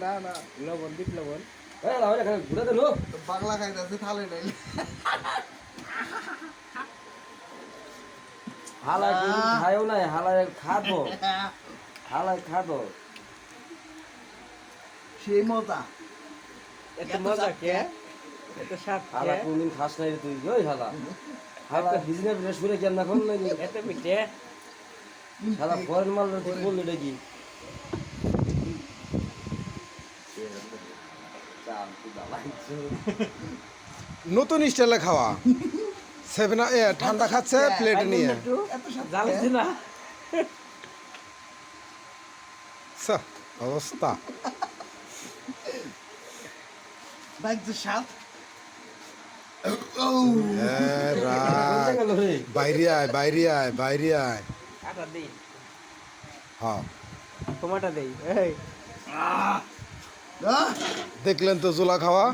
না না লবণ লবণ খাইতেছে থালে নাই হালা কিন্তু খায়ও নাই হালা খাব হালা খাব সেই মজা এত এত মজা কে এত স্বাদ হালা কে কোনদিন খাস নাই তুই ওই হালা করে কেন না কোন নাকি এত মিঠে হালা ফরেন মাল রে নতুন স্টাইলে খাওয়া। সেভেন এ ঠান্ডা খাচ্ছে প্লেট নিয়ে। না? অবস্থা। রাই। গেল রে বাইরে আয় বাইরে আয় বাইরে আয় হ্যাঁ টমাটো দেই এই দেখলেন তো চুলা খাওয়া